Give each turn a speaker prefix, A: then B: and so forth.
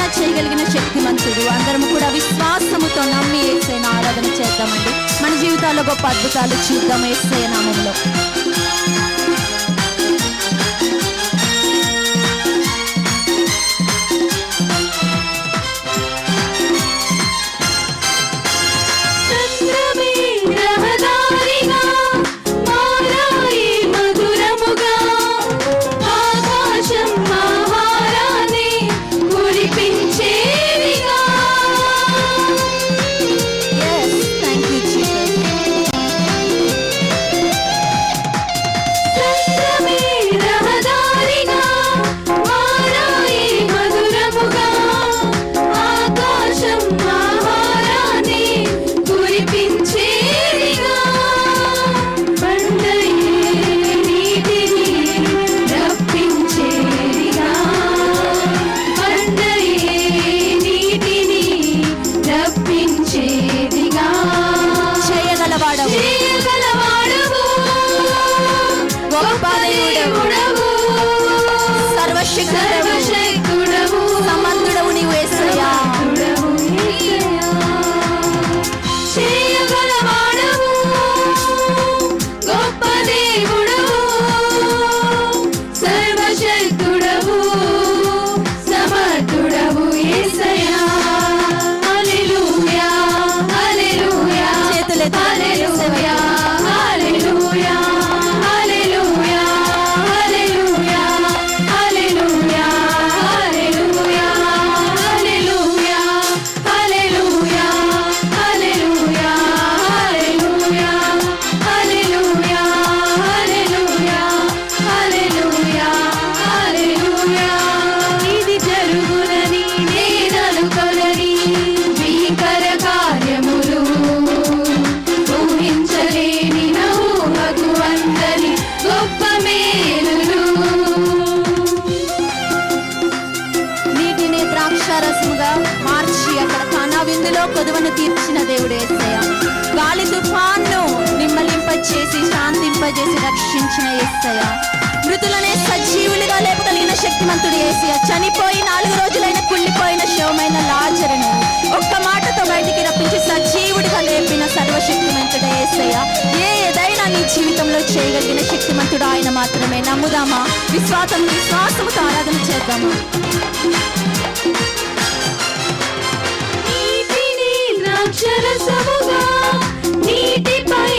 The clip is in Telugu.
A: చేయగలిగిన శక్తిమంతుడు. అందరం కూడా విశ్వాసముతో నమ్మి ఏసైన ఆరాధన చేద్దామండి. మన జీవితాల్లో గొప్ప అద్భుతాలు చూద్దాం ఏసై నామంలో. సర్వశక్తుడవు సమర్థుడవు నీవు ఏసయ్యా.
B: సమర్థుడవు
A: అందులో విందులో కొదువను తీర్చిన దేవుడు ఏసయ్య. గాలి తుఫాన్ను నిమ్మలింపచేసి శాంతింపజేసి రక్షించిన ఏసయ్య. మృతులనే సజీవులుగా లేపగలిగిన శక్తిమంతుడు ఏసయ్య. చనిపోయి నాలుగు రోజులైన కుళ్ళిపోయిన శవమైన లాజరును ఒక్క మాటతో బయటికి రప్పించి సజీవుడిగా లేపిన సర్వశక్తిమంతుడు ఏసయ్య. ఏ ఏదైనా నీ జీవితంలో చేయగలిగిన శక్తిమంతుడు ఆయన మాత్రమే. నమ్ముదామా? విశ్వాసం విశ్వాసముతో ఆరాధన చేద్దామా?
B: నీటిపై